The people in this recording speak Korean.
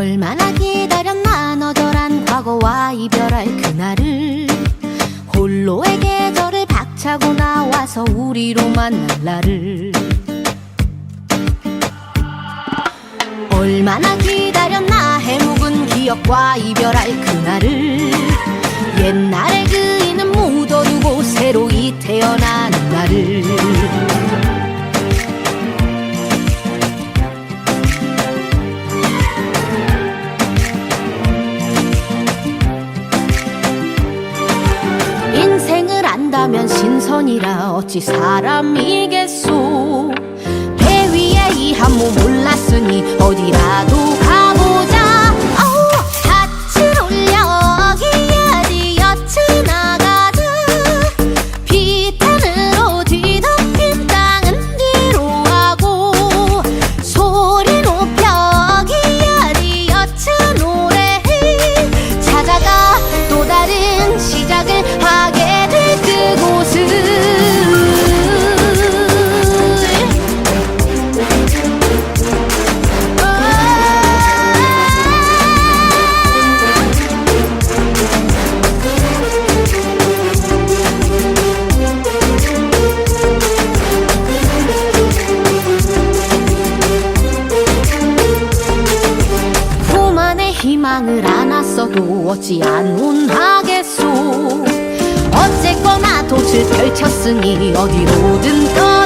얼마나 기다렸나 너절한 과거와 이별할 그날을 홀로의 계절을 박차고 나와서 우리로 만날 날을 얼마나 기다렸나 해묵은 기억과 이별할 그날을 옛날의 그이는 묻어두고 새로 이태 안다면 신선이라 어찌 사람이겠소? 배 위에 이 한 몸 올랐으니 어디라도 희망을 안았어도 어찌 안온하겠소. 어쨌거나 돛을 펼쳤으니 어디로든 떠나